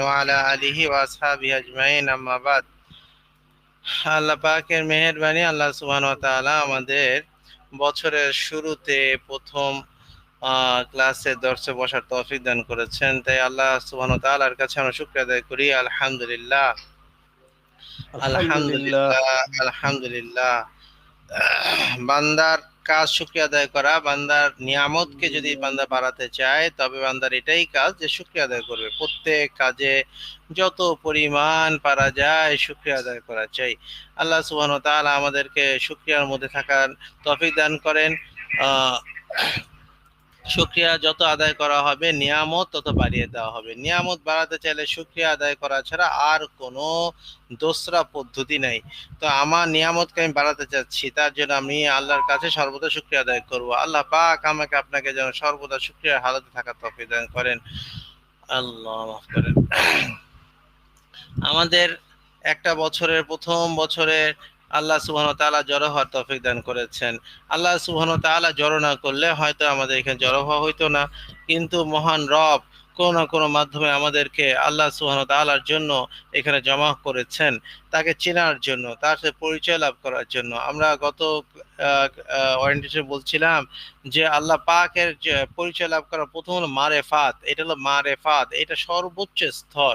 ওয়ালা আলিহি আল্লাহ পাকের আমাদের বছরের শুরুতে প্রথম ক্লাসে দর্শে বসার তফিক দান করেছেন। তাই আল্লাহ সুবহান কাছে আমরা শুক্র আদায় করি। আলহামদুলিল্লাহ। আলহামদুলিল্লাহ। আলহামদুলিল্লাহ। বান্দার কাজ শুক্রিয়া আদায় করা, বান্দার নিয়ামতকে যদি বান্দা বাড়াতে চায়, তবে বান্দার এটাই কাজ যে শুক্রিয়া আদায় করবে। প্রত্যেক কাজে যত পরিমাণ পারা যায়, শুক্রিয়া আদায় করা চাই। আল্লাহ সুবাহ তাআলা আমাদেরকে শুক্রিয়ার মধ্যে থাকার তফিক দান করেন। শুক্রিয়া যত আদায় করা হবে, নিয়ামত তত বাড়িয়ে দেওয়া হবে। নিয়ামত বাড়াতে চাইলে শুক্রিয়া আদায় করা ছাড়া আর কোনো দোসরা পদ্ধতি নাই। তো আমার নিয়ামতকে আমি বাড়াতে চাচ্ছি, তার জন্য আমি আল্লাহর কাছে সর্বদা শুক্রিয়া আদায় করব। আল্লাহ পাক আমাকে আপনাকে যেন সর্বদা শুক্রিয়ার হালতে থাকার তফিক দান করেন। আল্লাহ মাফ করেন। আমাদের একটা বছরের প্রথম বছরের আল্লাহ সুবহান তাআলা জড়ো হওয়ার তৌফিক দান করেছেন। আল্লাহ সুবহান তাআলা জড়ো না করলে হয়তো আমাদের এখানে জড়ো হওয়া হইতো না। কিন্তু মহান রব কোনো না কোনো মাধ্যমে আমাদেরকে আল্লাহ সুবহান তাআলার জন্য এখানে জমা করেছেন, তাকে চেনার জন্য, তার সাথে পরিচয় লাভ করার জন্য। আমরা গত ওয়ারেন্টিতে বলছিলাম যে আল্লাহ পাকের পরিচয় লাভ করার প্রথম হলো মারে মারেফাত, এটা হলো মারে মারেফাত, এটা সর্বোচ্চ স্তর।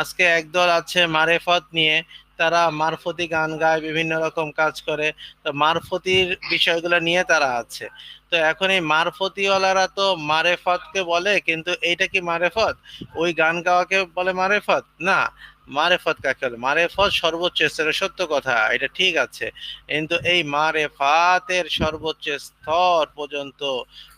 আজকে একদল আছে মারেফত নিয়ে তারা মারফতি গান গায়, বিভিন্ন রকম কাজ করে। তো মারফতির বিষয়গুলো নিয়ে তারা আছে। তো এখন এই মারফতিওয়ালারা তো মারেফতকে বলে, কিন্তু এইটা কি মারেফত? ওই গান গাওয়াকে বলে মারেফত? না, মারেফত কাকে বলে? মারেফত সর্বোচ্চ স্তরের সত্য কথা, এটা ঠিক আছে। কিন্তু এই মারেফাতের সর্বোচ্চ স্তর পর্যন্ত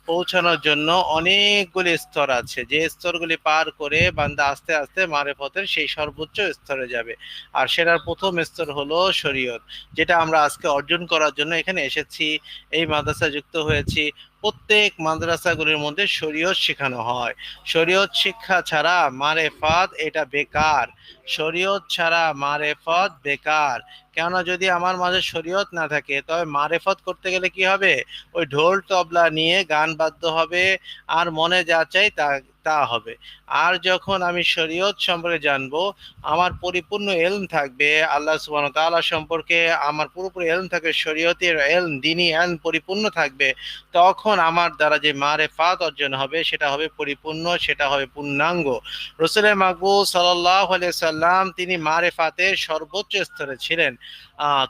পৌঁছানোর জন্য অনেকগুলি স্তর আছে। যে স্তরগুলি পার করে বান্দা আস্তে আস্তে মারে মারেফতের সেই সর্বোচ্চ স্তরে যাবে। আর সেটার প্রথম স্তর হলো শরীয়ত, যেটা আমরা আজকে অর্জন করার জন্য এখানে এসেছি। এই মাদ্রাসা যুক্ত হয়েছি। প্রত্যেক মাদ্রাসাগুলির মধ্যে শরীয়ত শেখানো হয়। শরীয়ত শিক্ষা ছাড়া মারেফাত এটা বেকার। শরীয়ত ছাড়া মারেফত বেকার। কেননা যদি আমার মাঝে শরীয়ত না থাকে, তবে মারেফত করতে গেলে কি হবে? ওই ঢোল তবলা নিয়ে গান বাদ্য হবে, আর মনে যা চাই তা তা হবে। আর যখন আমি শরীয়ত সম্পর্কে জানব, আমার পরিপূর্ণ এলম থাকবে, আল্লাহ সুবাহ তাআলা সম্পর্কে আমার পুরোপুরি এলম থাকবে, শরীয়তের এলম দিনই এলম পরিপূর্ণ থাকবে, তখন আমার দ্বারা যে মারে ফাত অর্জন হবে, সেটা হবে পরিপূর্ণ, সেটা হবে পূর্ণাঙ্গ। রসুলের মাকবুল সাল্লাহ সাল্লাম তিনি মারে ফাতের সর্বোচ্চ স্তরে ছিলেন।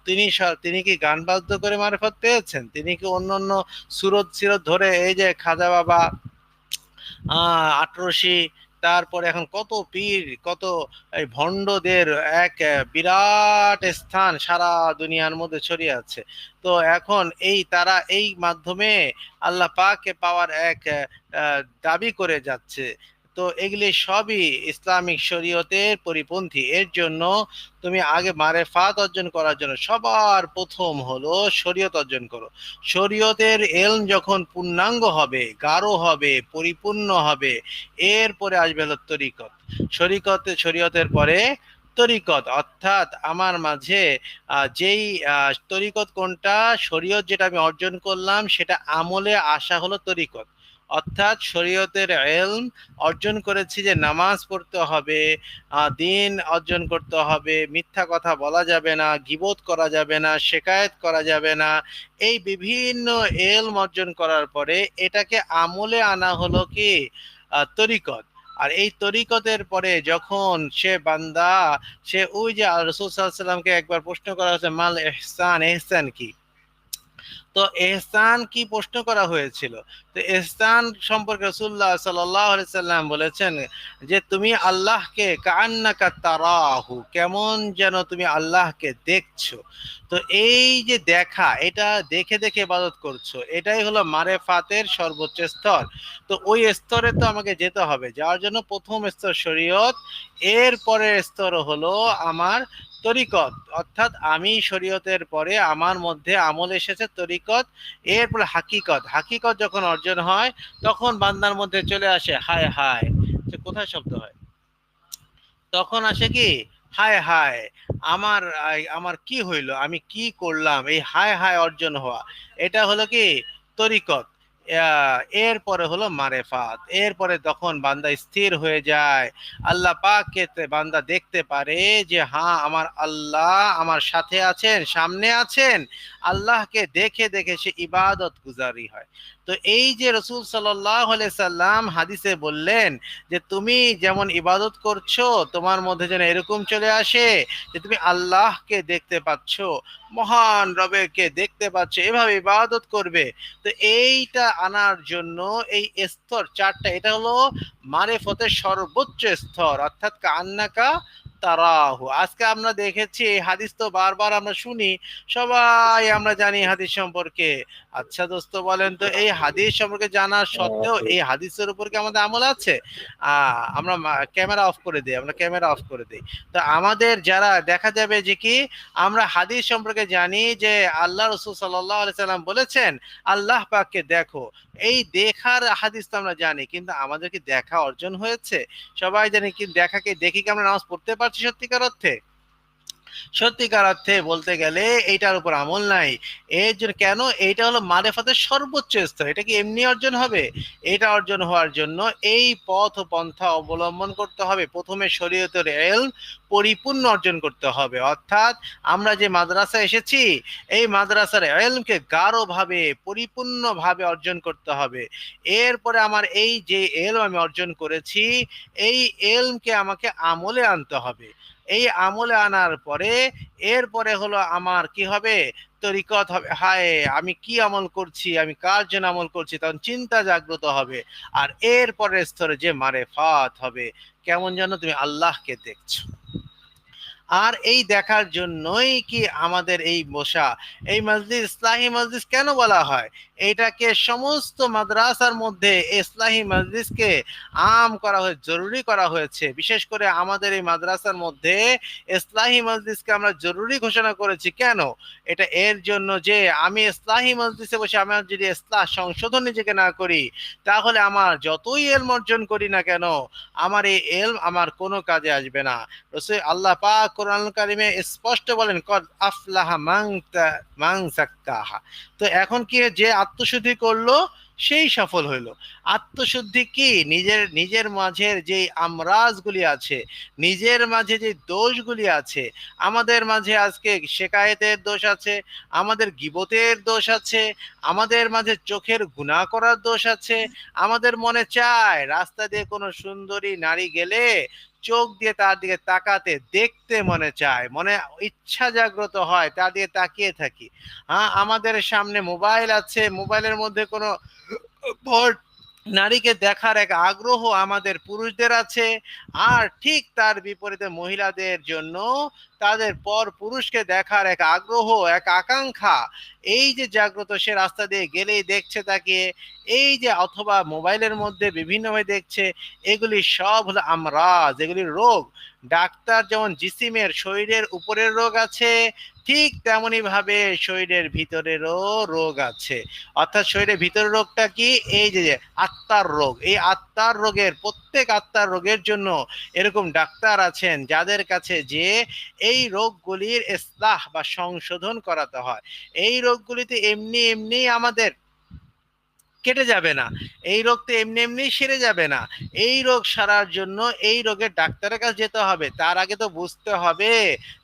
তিনি তিনি কি গান বাদ্য করে মারেফত পেয়েছেন? তিনি কি অন্য অন্য সুরত সিরত ধরে এই যে খাজা বাবা আঠারোশি তারপরে এখন কত পীর, কত এই ভণ্ডদের এক বিরাট স্থান সারা দুনিয়ার মধ্যে ছড়িয়ে আছে। তো এখন এই তারা এই মাধ্যমে আল্লাহ পাকে পাওয়ার এক দাবি করে যাচ্ছে। তো এগুলি সবই ইসলামিক শরীয়তের পরিপন্থী। এর জন্য তুমি আগে মারে ফাত অর্জন করার জন্য সবার প্রথম হলো শরীয়ত অর্জন করো। শরীয়তের এলম যখন পূর্ণাঙ্গ হবে, গাঢ় হবে, পরিপূর্ণ হবে, এরপরে আসবে হলো তরিকত। শরিকত, শরীয়তের পরে তরিকত। অর্থাৎ আমার মাঝে যেই তরিকত কোনটা, শরীয়ত যেটা আমি অর্জন করলাম, সেটা আমলে আসা হলো তরিকত। অর্থাৎ শরীয়তের এলম অর্জন করেছি যে নামাজ পড়তে হবে দিন অর্জন করতে হবে, মিথ্যা কথা বলা যাবে না, গিবোধ করা যাবে না, শেকায়ত করা যাবে না। এই বিভিন্ন এলম অর্জন করার পরে এটাকে আমলে আনা হলো কি? তরিকত। আর এই তরিকতের পরে যখন সে বান্দা, সে ওই যে রসুল সাল্লামকে একবার প্রশ্ন করা হয়েছে, মাল এহসান এহসান কি? তো এহসান কি প্রশ্ন করা হয়েছিল? তো এহসান সম্পর্কে রসুল্লাহ সাল্লাম বলেছেন যে, তুমি আল্লাহকে কান্নাকা তারাহু, কেমন যেন তুমি আল্লাহকে দেখছ। তো এই যে দেখা, এটা দেখে দেখে ইবাদত করছ, এটাই হলো মারে ফাতের সর্বোচ্চ স্তর। তো ওই স্তরে তো আমাকে যেতে হবে যাওয়ার জন্য প্রথম স্তর শরীয়ত এর পরের স্তর হলো আমার তরিকত। অর্থাৎ আমি শরীয়তের পরে আমার মধ্যে আমল এসেছে তরিকত, এরপরে হাকিকত। হাকিকত যখন অর্জন হয়, তখন বান্দার মধ্যে চলে আসে হায় হায়। কোথায় শব্দ হয়? তখন আসে কি? হায় হায়, আমার আমার কি হইল? আমি কি করলাম? এই হায় হায় অর্জন হওয়া। এটা হলো কি? তরিকত। এরপরে হলো মারেফাত। এরপরে তখন বান্দা স্থির হয়ে যায়, আল্লাহ পাককে বান্দা দেখতে পারে যে হ্যাঁ আমার আল্লাহ আমার সাথে আছেন, সামনে আছেন। আল্লাহকে দেখে দেখে সে ইবাদত গুজারি হয়। তো এই যে রসুল সাল্লাহ সাল্লাম হাদিসে বললেন যে, তুমি যেমন ইবাদত করছ, তোমার মধ্যে যেন এরকম চলে আসে যে, তুমি আল্লাহকে দেখতে পাচ্ছ। মহান রবেকে দেখতে পাচ্ছে, এভাবে ইবাদত করবে। তো এইটা আনার জন্য এই স্তর চারটা, এটা হলো মারেফতের সর্বোচ্চ স্তর, অর্থাৎ কান্নাকা তারাহু। আজকে আমরা দেখেছি এই হাদিস তো বারবার আমরা শুনি সবাই আমরা জানি হাদিস সম্পর্কে। আচ্ছা দোস্ত বলেন তো এই হাদিস সম্পর্কে জানার সত্ত্বেও এই হাদিসের উপর কি আমাদের আমল আছে? আহ আমরা ক্যামেরা অফ করে দিই আমরা ক্যামেরা অফ করে দিই। তো আমাদের যারা দেখা যাবে যে কি আমরা হাদিস সম্পর্কে জানি যে আল্লাহ রসুল সাল্লাহ সাল্লাম বলেছেন আল্লাহ পাককে দেখো। এই দেখার হাদিস তো আমরা জানি কিন্তু আমাদের কি দেখা অর্জন হয়েছে। সবাই জানি কি দেখাকে দেখি কি আমরা নামাজ পড়তে পারছি? 立ちやってからって সত্যিকার অর্থে বলতে গেলে এইটার উপর আমল নাই। এর জন্য কেন? এইটা হলো মারেফাতের সর্বোচ্চ স্তর। এটা কি এমনি অর্জন হবে? এটা অর্জন হওয়ার জন্য এই পথ ও পন্থা অবলম্বন করতে হবে। প্রথমে শরীয়তের এল পরিপূর্ণ অর্জন করতে হবে। অর্থাৎ আমরা যে মাদ্রাসা এসেছি, এই মাদ্রাসার এলমকে গাঢ়ভাবে, পরিপূর্ণভাবে অর্জন করতে হবে। এরপরে আমার এই যে এলম আমি অর্জন করেছি, এই এলমকে আমাকে আমলে আনতে হবে। এই আমলে আনার পরে এরপরে হলো আমার কি হবে? তরিকত হবে। হায়, আমি কি আমল করছি? আমি কার জন্য আমল করছি? তখন চিন্তা জাগ্রত হবে। আর এর এরপরের স্তরে যে মারে ফাত হবে, কেমন যেন তুমি আল্লাহকে দেখছ। আর এই দেখার জন্যই কি আমাদের এই বসা এই মসজিদ ইসলাহী মসজিদ কেন বলা হয়? এটাকে সমস্ত মাদ্রাসার মধ্যে ইসলাহী মসজিদকে আম করা হয়ে, জরুরি করা হয়েছে। বিশেষ করে আমাদের এই মাদ্রাসার মধ্যে ইসলাহী মসজিদকে আমরা জরুরি ঘোষণা করেছি। কেন? এটা এর জন্য যে আমি ইসলাহী মসজিদে বসে আমার যদি ইসলাহ সংশোধন নিজেকে না করি, তাহলে আমার যতই এলম অর্জন করি না কেন, আমার এই এলম আমার কোনো কাজে আসবে না। রসুল আল্লাহ পাক কোরআন কারিমে স্পষ্ট বলেন, কদ আফলাহা মাং মাং সাক্কাহা তো এখন কি যে আত্মশুদ্ধি করল, সেই সফল হইল। আত্মশুদ্ধি কি? নিজের নিজের মাঝের যে আমরাজগুলি আছে, নিজের মাঝে যে দোষগুলি আছে, আমাদের মাঝে আজকে শেকায়েতের দোষ আছে, আমাদের গিবতের দোষ আছে, আমাদের মাঝে চোখের গুণা করার দোষ আছে, আমাদের মনে চায় রাস্তা দিয়ে কোনো সুন্দরী নারী গেলে চোখ দিয়ে তার দিকে তাকাতে দেখতে মনে চায়, মনে ইচ্ছা জাগ্রত হয়, তার দিকে তাকিয়ে থাকি। হ্যাঁ আমাদের সামনে মোবাইল আছে, মোবাইলের মধ্যে কোনো নারীকে দেখার এক আগ্রহ আমাদের পুরুষদের আছে, আর ঠিক তার বিপরীতে মহিলাদের জন্য তাদের পর পুরুষকে দেখার এক আগ্রহ, এক আকাঙ্ক্ষা। এই যে জাগ্রত, সে রাস্তা দিয়ে গেলেই দেখছে তাকে। এই যে অথবা মোবাইলের মধ্যে বিভিন্নভাবে দেখছে, এগুলি সব হলো আমরাজ, এগুলি রোগ। ডাক্তার যেমন জিসিমের শরীরের উপরের রোগ আছে ঠিক তেমনি ভাবে শরীরের ভিতরেরও রোগ আছে। অর্থাৎ শরীরের ভিতরের রোগটা কি? এই যে আত্মার রোগ। এই আত্মার রোগের, প্রত্যেক আত্মার রোগের জন্য এরকম ডাক্তার আছেন যাদের কাছে যে এই রোগগুলির ইসলাহ বা সংশোধন করাতে হয়। এই রোগগুলিতে এমনি এমনি আমাদের কেটে যাবে না। এই রোগ তো এমনি এমনি সেরে যাবে না। এই রোগ সারার জন্য এই রোগের ডাক্তারের কাছে যেতে হবে। তার আগে তো বুঝতে হবে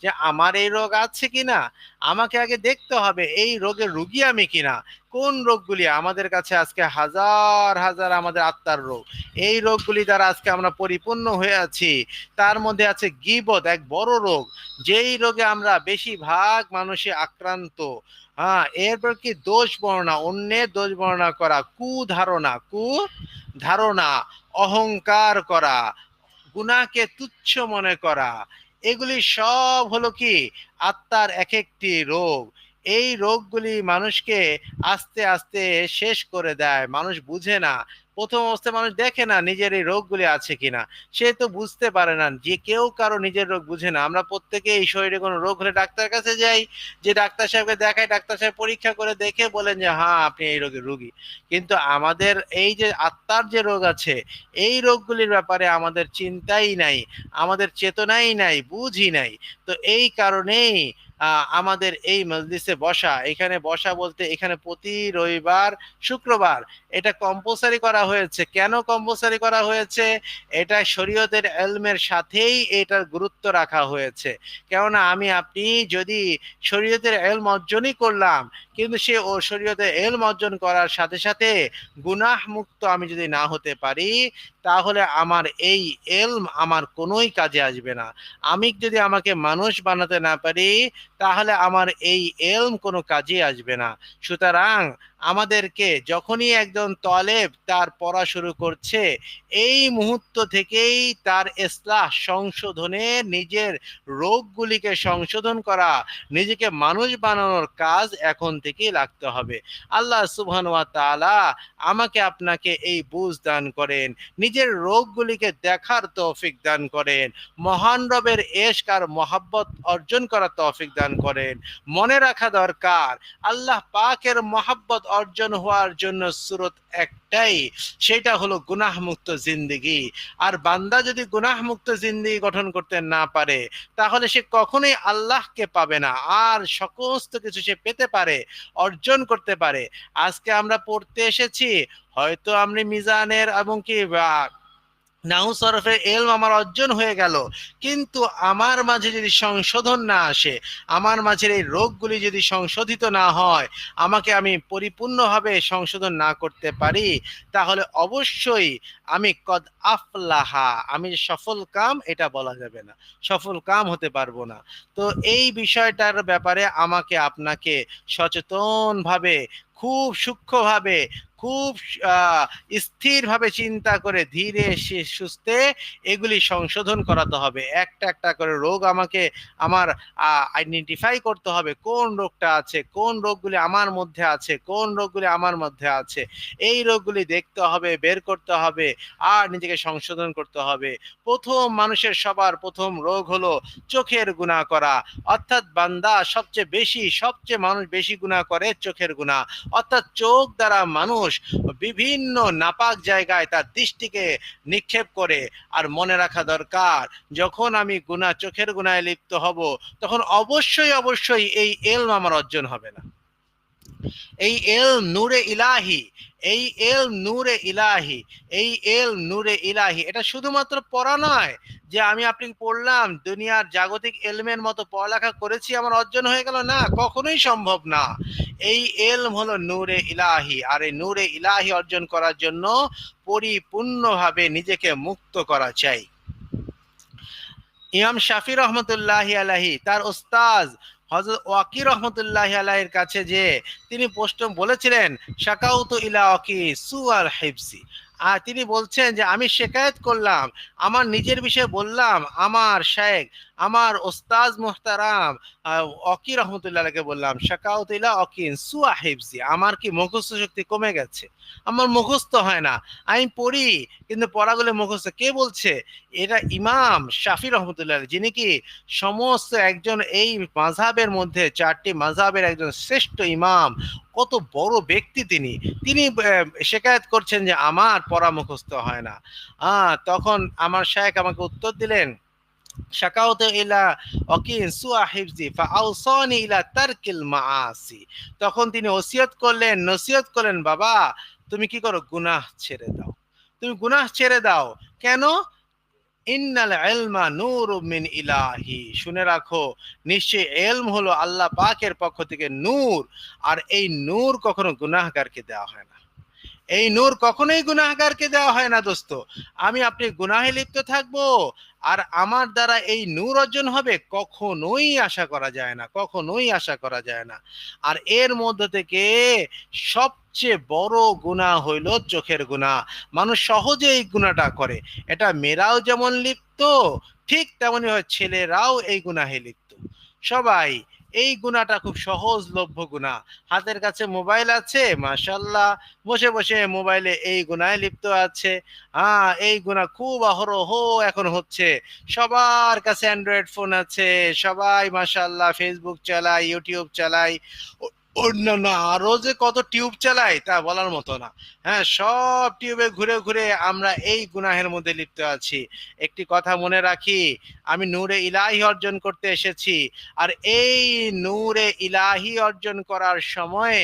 যে আমার এই রোগ আছে কিনা। আমাকে আগে দেখতে হবে এই রোগের রুগী আমি কিনা। কোন রোগগুলি আমাদের কাছে আজকে হাজার হাজার আমাদের আত্মার রোগ। এই রোগগুলি দ্বারা আজকে আমরা পরিপূর্ণ হয়ে আছি। তার মধ্যে আছে গিবত, এক বড় রোগ। যেই রোগে আমরা বেশিরভাগ মানুষে আক্রান্ত। হ্যাঁ এরপর কি দোষ বর্ণনা, অন্যের দোষ বর্ণনা করা কু ধারণা কু ধারণা অহংকার করা, গুণাকে তুচ্ছ মনে করা, এগুলি সব হলো কি আত্মার এক একটি রোগ। এই রোগগুলি মানুষকে আস্তে আস্তে শেষ করে দেয়। মানুষ বুঝে না। প্রথম অবস্থায় মানুষ দেখে না নিজের এই রোগগুলি আছে কিনা। সে তো বুঝতে পারে না যে কেউ কারও নিজের রোগ বুঝে না। আমরা প্রত্যেকে এই শরীরে কোনো রোগ হলে ডাক্তার কাছে যাই, যে ডাক্তার সাহেবকে দেখায় ডাক্তার সাহেব পরীক্ষা করে দেখে বলেন যে হ্যাঁ আপনি এই রোগের রুগী। কিন্তু আমাদের এই যে আত্মার যে রোগ আছে, এই রোগগুলির ব্যাপারে আমাদের চিন্তাই নাই, আমাদের চেতনাই নাই বুঝি নাই। তো এই কারণেই আমাদের এই মজলিসে বসা। এখানে বসা বলতে এখানে প্রতি রবিবার শুক্রবার এটা কম্পালসারি করা হয়েছে। কেন কম্পালসারি করা হয়েছে? এটা শরীয়তের এলমের সাথেই এটার গুরুত্ব রাখা হয়েছে। কেননা আমি, আপনি যদি শরীয়তের এলম অর্জনই করলাম, কিন্তু সে ও শরীয়তের এলম অর্জন করার সাথে সাথে গুনাহ মুক্ত আমি যদি না হতে পারি, তাহলে আমার এই এলম আমার কোনোই কাজে আসবে না। আমি যদি আমাকে মানুষ বানাতে না পারি, তাহলে আমার এই এলম কোনো কাজে আসবে না। সুতরাং আমাদেরকে যখনই একজন তলেব তার পড়া শুরু করছে, এই মুহূর্ত থেকেই তার ইসলাহ সংশোধনে নিজের রোগগুলিকে সংশোধন করা, নিজেকে মানুষ বানানোর কাজ এখন থেকেই লাগতে হবে। আল্লাহ সুবহান ওয়া তাআলা আমাকে আপনাকে এই বুঝ দান করেন, নিজের রোগগুলিকে দেখার তৌফিক দান করেন, মহান রবের এশক আর মহাব্বত অর্জন করার তৌফিক দান করেন। মনে রাখা দরকার, আল্লাহ পাকের মহাব্বত অর্জন হওয়ার জন্য সুরত একটাই, সেটা হলো গুনাহমুক্ত জিন্দিগি। আর বান্দা যদি গুনাহমুক্ত জিন্দিগি গঠন করতে না পারে, তাহলে সে কখনোই আল্লাহকে পাবে না। আর সমস্ত কিছু সে পেতে পারে, অর্জন করতে পারে। আজকে আমরা পড়তে এসেছি, হয়তো আমি মিজানের এবং কি নাহু সরফে এলম আমার অর্জন হয়ে গেল। কিন্তু আমার মাঝে যদি সংশোধন না আসে, আমার মাঝের এই রোগগুলি যদি সংশোধিত না হয়, আমাকে আমি পরিপূর্ণভাবে সংশোধন না করতে পারি, তাহলে অবশ্যই আমি কদ আফলাহা, আমি সফল কাম, এটা বলা যাবে না। সফল কাম হতে পারব না। তো এই বিষয়টার ব্যাপারে আমাকে আপনাকে সচেতনভাবে, খুব সূক্ষ্মভাবে, খুব স্থিরভাবে চিন্তা করে ধীরে সুস্থে এগুলি সংশোধন করাতে হবে। একটা একটা করে রোগ আমাকে, আমার আইডেন্টিফাই করতে হবে। কোন রোগটা আছে? কোন রোগগুলি আমার মধ্যে আছে? কোন রোগগুলি আমার মধ্যে আছে? এই রোগগুলি দেখতে হবে, বের করতে হবে। আর নিজেকে সংশোধন করতে হবে। প্রথম মানুষের সবার প্রথম রোগ হলো চোখের গুণা করা। অর্থাৎ বান্দা সবচেয়ে বেশি, সবচেয়ে মানুষ বেশি গুণা করে চোখের গুণা। অর্থাৎ চোখ দ্বারা মানুষ বিভিন্ন নাপাক জায়গায় তার দৃষ্টিকে নিক্ষেপ করে আর মনে রাখা দরকার, যখন আমি গুণা, চোখের গুণায় লিপ্ত হব, তখন অবশ্যই অবশ্যই এই এলম আমার অর্জন হবে না। এই এল নূরে ইলাহি, এই এল নূরে ইলাহি, এই এল নূরে ইলাহি। এটা শুধুমাত্র পড়া নয়, যে আমি আপনি পড়লাম, দুনিয়ার জাগতিক এলমের মতো পড়ালেখা করেছি, আমার অর্জন হয়ে গেল? না, কখনোই সম্ভব না। এই এলম হলো নূরে ইলাহি, আর এই নূরে ইলাহি অর্জন করার জন্য পরিপূর্ণভাবে নিজেকে মুক্ত করা চাই। ইমাম শাফি রহমতুল্লাহ আলাহি তার ওস্তাজ হজরত ওয়াকি রহমতুল্লাহ আলাহের কাছে যে তিনি প্রশ্ন বলেছিলেন, শাকাউতু ইলা ওয়াকি সুয়াল হিফসি। আর তিনি বলছেন যে, আমি শেখায়ত করলাম, আমার নিজের বিষয়ে বললাম, আমার শেখ আমার ওস্তাজ মুহতারাম অকি রহমতুল্লাহকে বললাম শাকাউত ইলা অকিন সুয়া আমার কি মুখস্থ শক্তি কমে গেছে? আমার মুখস্থ হয় না আমি পড়ি কিন্তু পড়াগুলো মুখস্থ। কে বলছে? এটা ইমাম শাফি রহমতুল্লাহ যিনি কি সমস্ত একজন এই মাঝহাবের মধ্যে চারটি মাঝহাবের একজন শ্রেষ্ঠ ইমাম কত বড় ব্যক্তি তিনি। তিনি আহ, শেকায়ত করছেন যে আমার পড়া মুখস্থ হয় না। তখন আমার শায়েখ আমাকে উত্তর দিলেন শাকাউত ইলা অকিন সুয়া হিফজি ফাআউসানি ইলা তারকিল মাআসি। তখন তিনি ওসিয়ত করলেন নসিহত করলেন, বাবা, তুমি কি করো? গুনাহ ছেড়ে দাও। তুমি গুনাহ ছেড়ে দাও। কেন? ইন্নাল ইলমা নূর মিন ইলাহি। শুনে রাখো নিশ্চয় এলম হলো আল্লাহ পাকের পক্ষ থেকে নূর, আর এই নূর কখনো গুনাহগারকে দেওয়া হয় না। এই নূর কখনোই গুনাহগারকে দেওয়া হয় না, দোস্ত। আমি আপনি গুনাহে লিপ্ত থাকব আর আমার দ্বারা এই নূর অর্জন হবে কখনোই আশা করা যায় না, কখনোই আশা করা যায় না। আর এর মধ্য থেকে সবচেয়ে বড় গুণা হইল চোখের গুণা। মানুষ সহজে এই গুণাটা করে। এটা মেয়েরাও যেমন লিপ্ত, ঠিক তেমনি হয় ছেলেরাও এই গুনাহে লিপ্ত। সবাই এই গুণাটা খুব সহজলভ্য গুণা। হাতের কাছে মোবাইল আছে মাসাল্লাহ বসে বসে মোবাইলে এই গুণায় লিপ্ত আছে। হ্যাঁ এই গুণা খুব অহরহ এখন হচ্ছে। সবার কাছে অ্যান্ড্রয়েড ফোন আছে, সবাই মাসাল্লাহ ফেসবুক চালায় ইউটিউব চালায়। অন্যান্য আরও যে কত টিউব চালাই, তা বলার মতো না। হ্যাঁ সব টিউবে ঘুরে ঘুরে আমরা এই গুনাহের মধ্যে লিপ্ত আছি। একটি কথা মনে রাখি, আমি নূরে ইলাহি অর্জন করতে এসেছি, আর এই নূরে ইলাহি অর্জন করার সময়ে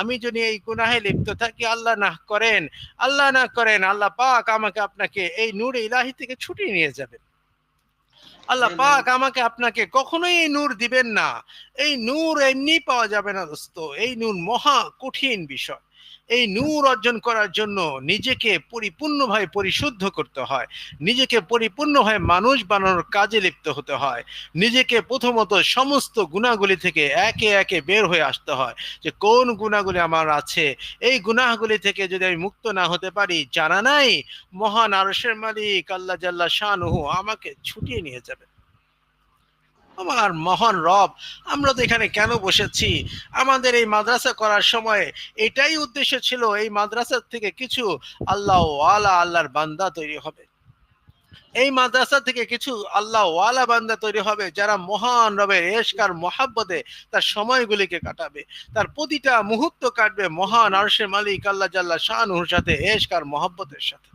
আমি যদি এই গুনাহে লিপ্ত থাকি, আল্লাহ না করেন, আল্লাহ না করেন, আল্লাহ পাক আমাকে আপনাকে এই নূরে ইলাহি থেকে ছুটি নিয়ে যাবেন। আল্লাহ পাক আমাকে আপনাকে কখনোই এই নূর দিবেন না। এই নূর এমনি পাওয়া যাবে না দোস্ত। এই নূর মহা কঠিন বিষয়। এই নূর অর্জন করার জন্য নিজেকে পরিপূর্ণভাবে পরিশুদ্ধ করতে হয়। নিজেকে পরিপূর্ণভাবে মানুষ বানানোর কাজে লিপ্ত হতে হয়। নিজেকে প্রথমত সমস্ত গুণাগুলি থেকে একে একে বের হয়ে আসতে হয় যে, কোন গুণাগুলি আমার আছে? এই গুনাহগুলি থেকে যদি আমি মুক্ত না হতে পারি, জানা নাই? মহান আরসের মালিক আল্লাহ জাল্লা শাহনুহু আমাকে ছুটিয়ে নিয়ে যাবে। আমার মহান রব, আমরা তো এখানে কেন বসেছি? আমাদের এই মাদ্রাসা করার সময় এটাই উদ্দেশ্য ছিল, এই মাদ্রাসা থেকে কিছু আল্লাহ ওয়ালা আল্লাহর বান্দা তৈরি হবে। এই মাদ্রাসা থেকে কিছু আল্লাহ ওয়ালা বান্দা তৈরি হবে যারা মহান রবের এশকার মহাব্বতে তার সময়গুলিকে কাটাবে। তার প্রতিটা মুহূর্ত কাটবে মহান আরশের মালিক আল্লাহ জাল্লা শাহনুর সাথে, এশকার মহাব্বতের সাথে।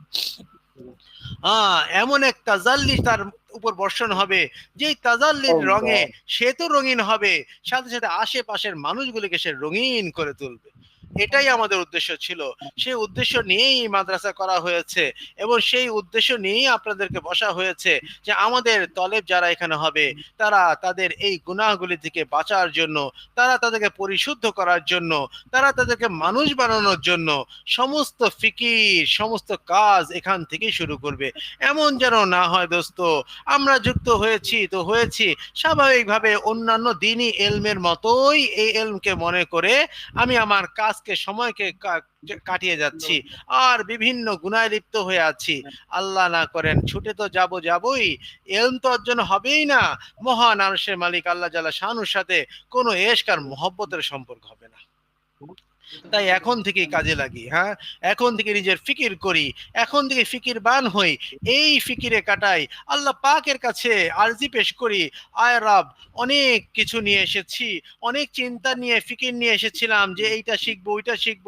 এমন এক তাজাল্লি তার উপর বর্ষণ হবে যেই তাজাল্লির রঙে সে তো রঙিন হবে সাথে সাথে আশেপাশের মানুষগুলিকে সে রঙিন করে তুলবে। এটাই আমাদের উদ্দেশ্য ছিল। সেই উদ্দেশ্য নিয়েই মাদ্রাসা করা হয়েছে এবং সেই উদ্দেশ্য নিয়েই আপনাদেরকে বসা হয়েছে যে আমাদের তলেব যারা এখানে হবে, তারা তাদের এই গুনাহগুলি থেকে বাঁচার জন্য, তারা তাদেরকে পরিশুদ্ধ করার জন্য, তারা তাদেরকে মানুষ বানানোর জন্য সমস্ত ফিকির, সমস্ত কাজ এখান থেকেই শুরু করবে। এমন যেন না হয় দোস্ত, আমরা যুক্ত হয়েছি তো হয়েছি। স্বাভাবিকভাবে অন্যান্য দিনই এলমের মতোই এই এলমকে মনে করে আমি আমার কাজ আজকে সময়কে কাটিয়ে যাচ্ছি। আর বিভিন্ন গুণায় লিপ্ত হয়ে আছি। আল্লাহ না করেন ছুটে তো যাব যাবই। এলম তো অর্জন হবেই না। মহান আনুষের মালিক আল্লাহ জালা শানুর সাথে কোনো এশকার মহব্বতের সম্পর্ক হবে না। তাই এখন থেকে কাজে লাগি হ্যাঁ? এখন থেকে নিজের ফিকির করি, এখন থেকে ফিকির বান হই, এই ফিকিরে কাটাই। আল্লাহ পাকের কাছে আরজি পেশ করি, আয় রাব, অনেক কিছু নিয়ে এসেছি, অনেক চিন্তা নিয়ে, ফিকির নিয়ে এসেছিলাম যে এইটা শিখব, ওইটা শিখব।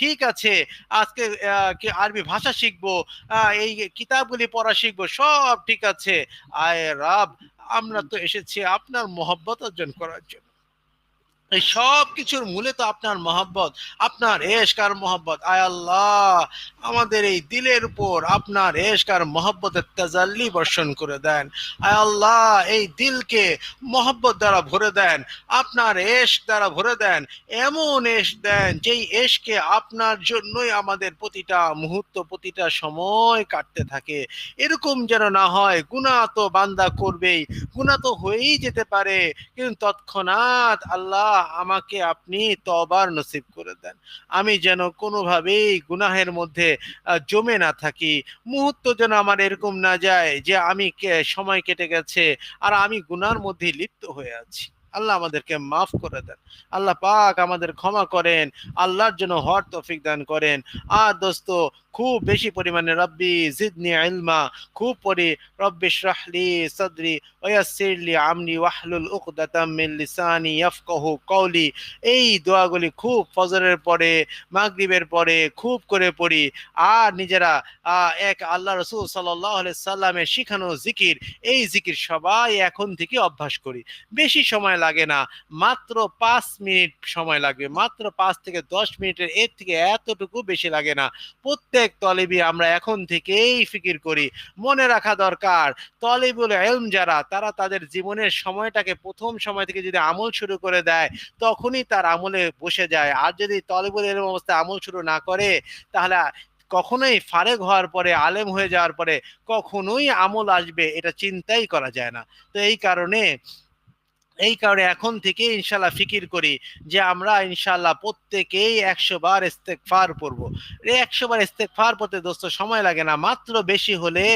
ঠিক আছে, আজকে আরবি ভাষা শিখব এই কিতাবগুলি পড়া শিখব, সব ঠিক আছে। আয় রাব, আমরা তো এসেছি আপনার মহব্বত অর্জন করার জন্য। এই সব কিছুর মূলে তো আপনার মহব্বত, আপনার এশকার মহব্বত। আয় আল্লাহ, আমাদের এই দিলের উপর আপনার এশকার মহব্বতের তাজাল্লি বর্ষণ করে দেন। আয় আল্লাহ, এই দিলকে মহব্বত দ্বারা ভরে দেন, আপনার এশ দ্বারা ভরে দেন, এমন এশ দেন যেই এশকে আপনার জন্যই আমাদের প্রতিটা মুহূর্ত, প্রতিটা সময় কাটতে থাকে। এরকম যেন না হয় গুণা তো বান্দা করবেই গুণা তো হয়েই যেতে পারে, কিন্তু তৎক্ষণাৎ আল্লাহ আমাকে আপনি তবার নসিব করে দেন। আমি যেন কোনোভাবেই গুনাহের মধ্যে জমে না থাকি। মুহূর্ত যেন আমার এরকম না যায় যে আমি সময় কেটে গেছে আর আমি গুনার মধ্যে লিপ্ত হয়ে আছি। আল্লাহ আমাদেরকে মাফ করে দেন। আল্লাহ পাক আমাদের ক্ষমা করেন। আল্লাহর জন্য হর তফিক দান করেন। আর দোস্ত খুব বেশি পরিমাণে, রব্বি জিদনি ইলমা খুব পড়ি রব্বি শরাহলি সদরি ওয়াসিরলি আমনি ওয়াহলুল উকদাতাম মিন লিসানি ইয়াফকাহু কওলি এই দোয়াগুলি খুব ফজরের পরে, মাগরিবের পরে খুব করে পড়ি। আর নিজেরা এক আল্লাহ রসুল সাল্লাহ সাল্লামের শিখানো জিকির, এই জিকির সবাই এখন থেকে অভ্যাস করি। বেশি সময় লাগে না, মাত্র পাঁচ মিনিট সময় লাগবে, মাত্র পাঁচ থেকে দশ মিনিটের এর থেকে এতটুকু বেশি লাগে না। প্রত্যেক প্রত্যেক তলেবি আমরা এখন থেকেই ফিকির করি। মনে রাখা দরকার, তলেবুল এলম যারা, তারা তাদের জীবনের সময়টাকে প্রথম সময় থেকে যদি আমল শুরু করে দেয়, তখনই তার আমলে বসে যায়। আর যদি তলেবুল এলম অবস্থায় আমল শুরু না করে, তাহলে কখনোই ফারেক হওয়ার পরে, আলেম হয়ে যাওয়ার পরে কখনোই আমল আসবে, এটা চিন্তাই করা যায় না। তো এই কারণে এই কারণে এখন থেকে ইনশাল্লাহ ফিকির করি যে আমরা ইনশাল্লাহ প্রত্যেকেই একশো বার ফার পড়ব। এই একশো বার ফার পড়তে দোস্ত সময় লাগে না, মাত্র বেশি হলে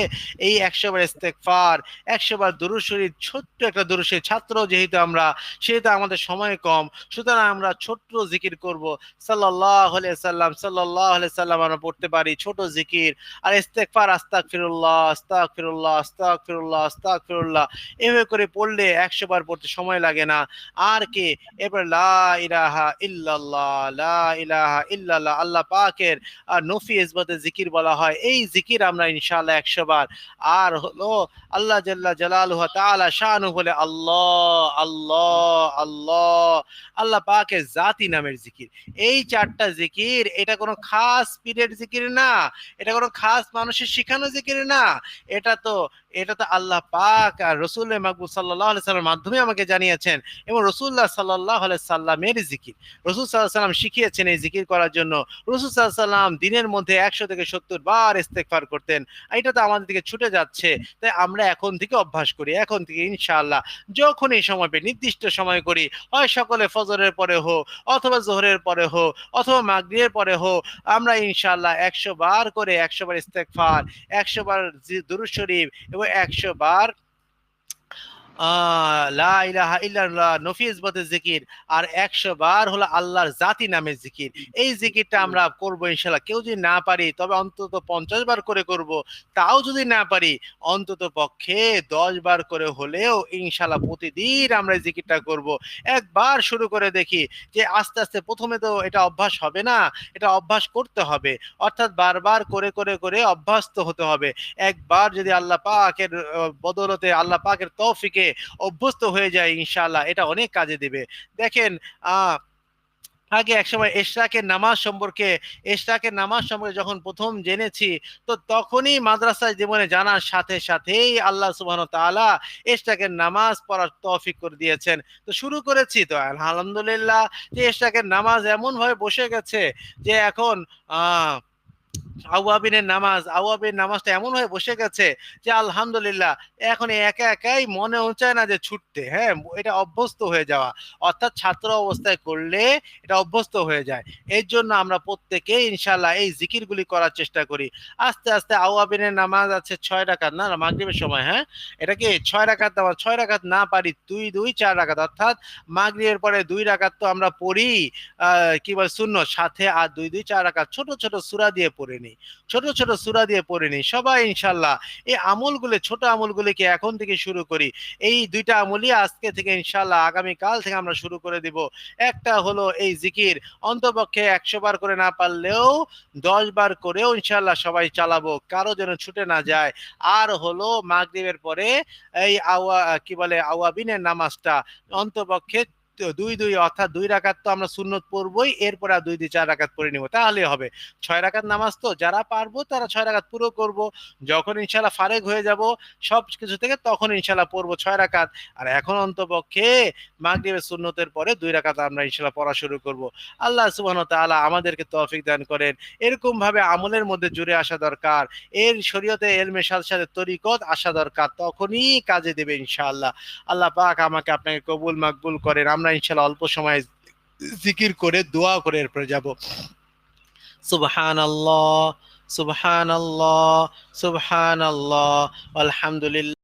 এই একশো বার ফার একশো বার দুরুশরীর ছোট্ট একটা দুরুশরীর ছাত্র যেহেতু আমরা, সেহেতু আমাদের সময় কম, সুতরাং আমরা ছোট্ট জিকির করব। সাল্লাহ সাল্লাম সাল্লাহ সাল্লাম আমরা পড়তে পারি ছোট জিকির, আর ফার আস্তাক ফিরুল্লাহ আস্তাক ফিরুল্লাহ আস্তাক ফিরুল্লাহ আস্তাক ফিরুল্লাহ এভাবে করে পড়লে একশো বার পড়তে সময় সময় লাগে না। আর কি? এবার লা ইলাহা ইল্লাল্লাহ, লা ইলাহা ইল্লাল্লাহ, আল্লাহ পাকের, আর নফি ইসবতে জিকির বলা হয়। এই জিকির আমরা ইনশাআল্লাহ একশো বার। আর হলো, আল্লাহ জাল্লা জালালুহ তাআলা শানু বলে, আল্লাহ আল্লাহ আল্লাহ আল্লাহ পাকের জাতি নামের জিকির। এই চারটা জিকির, এটা কোনো খাস পীরের জিকির না। এটা কোনো খাস মানুষের শিখানো জিকির না। এটা তো এটা তো আল্লাহ পাক আর রসুল মাকবুল সাল্লাহ সাল্লামের মাধ্যমে আমাকে জানিয়েছেন এবং রসুল্লাহ সাল্লাহ সাল্লামের জিকির। রসুল সাল্লাহ সাল্লাম শিখিয়েছেন এই জিকির করার জন্য। রসুল সাল্লাহ সাল্লাম দিনের মধ্যে একশো থেকে সত্তর বার ইস্তেকফার করতেন। এটা তো আমাদের দিকে ছুটে যাচ্ছে। তাই আমরা এখন থেকে অভ্যাস করি, এখন থেকে ইনশাআল্লাহ যখন এই সময় পেয়ে নির্দিষ্ট সময় করি, হয় সকলে ফজরের পরে হোক অথবা জোহরের পরে হোক অথবা মাগরিবের পরে হোক, আমরা ইনশাআল্লাহ একশো বার করে একশো বার ইস্তেকফার একশো বার দুরুদ শরীফ এবং একশো বার আহ লা ইলাহা ইল্লাল্লাহ নফি ইসবতের জিকির, আর একশো হলো আল্লাহর জাতি নামের জিকির। এই জিকিরটা আমরা করব ইনশাল্লাহ। কেউ যদি না পারি, তবে অন্তত পঞ্চাশ করে করব। তাও যদি না পারি, অন্তত পক্ষে করে হলেও ইনশাল্লাহ প্রতিদিন আমরা জিকিরটা করব। একবার শুরু করে দেখি যে আস্তে আস্তে প্রথমে তো এটা অভ্যাস হবে না, এটা অভ্যাস করতে হবে। অর্থাৎ বারবার করে করে করে অভ্যস্ত হতে হবে। একবার যদি আল্লাহ পাকের বদলতে আল্লাহ পাকের তৌফিকে অভ্যস্ত হয়ে যায়, ইনশাআল্লাহ। এটা অনেক কাজে দিবে। দেখেন আহ আগে একসময় এশরাকের নামাজ সম্পর্কে, এশরাকের নামাজ সম্পর্কে যখন প্রথম জেনেছি, তো তখনই মাদ্রাসায় জীবনে জানার সাথে সাথেই আল্লাহ সুবহান তাআলা এশরাকের নামাজ পড়ার তৌফিক করে দিয়েছেন। তো শুরু করেছি তো, আলহামদুলিল্লাহ যে এশরাকের নামাজ এমন ভাবে বসে গেছে যে এখন আহ আউয়াবিনের নামাজ আউয়াবিন নামাজটা এমন হয়ে বসে গেছে যে আলহামদুলিল্লাহ, এখন একা একাই মনে হচ্ছে না যে ছুটতে হ্যাঁ এটা অভ্যস্ত হয়ে যাওয়া। অর্থাৎ ছাত্র অবস্থায় করলে এটা অভ্যস্ত হয়ে যায়। এর জন্য আমরা প্রত্যেকে ইনশাল্লাহ এই জিকিরগুলি করার চেষ্টা করি। আস্তে আস্তে আউয়াবিনের নামাজ আছে ছয় রাকাত, না মাগরিবের সময় হ্যাঁ? এটা কি ছয় রাকাত নামাজ? ছয় রাকাত না পারি, দুই দুই, চার রাকাত। অর্থাৎ মাগরিবের পরে দুই রাকাত তো আমরা পড়ি কি বলে শূন্য সাথে আর দুই দুই, চার রাকাত। ছোট ছোট সূরা দিয়ে পড়ে নিই ছোট ছোট সূরা দিয়ে পড়ে নিই সবাই ইনশাল্লাহ এই আমলগুলো, ছোট আমলগুলিকে এখন থেকে শুরু করি। এই দুইটা আমলই আজকে থেকে ইনশাল্লাহ আগামী কাল থেকে আমরা শুরু করে দিব। একটা হলো এই জিকির। অন্তপক্ষে একশো বার করে না পারলেও দশ বার করেও ইনশাল্লাহ সবাই চালাবো। কারও যেন ছুটে না যায়। আর হলো মাগরিবের পরে এই আওয়া, কি বলে, আওয়াবিনের নামাজটা। অন্তপক্ষে দুই দুই অর্থাৎ দুই রাকাত তো আমরা সুন্নত পড়বই, এরপরে আর দুই দুই চার রাকাত পড়ে নিব। তাহলে হবে, ছয় রাকাত নামাজ তো যারা পারব তারা ছয় রাকাত পুরো করব। যখন ইনশাল্লাহ ফারেক হয়ে যাব সব কিছু থেকে তখন ইনশাল্লাহ পড়ব ছয় রাকাত। আর এখন অন্তপক্ষে মাগরিবের সুন্নতের পরে দুই রাকাত আমরা ইনশাল্লাহ পড়া শুরু করব। আল্লাহ সুবহানাহু ওয়া তাআলা আমাদেরকে তৌফিক দান করেন। এরকম ভাবে আমলের মধ্যে জুড়ে আসা দরকার। এর শরীয়তে এলমের সাথে সাথে তরিকত আসা দরকার। তখনই কাজে দেবে ইনশাআল্লাহ। আল্লাহ পাক আমাকে আপনাকে কবুল মাকবুল করেন। আমরা ইনশাআল্লাহ অল্প সময় জিকির করে দোয়া করে এরপরে যাব। সুবহানাল্লাহ সুবহান আল্লাহ আলহামদুলিল্লাহ।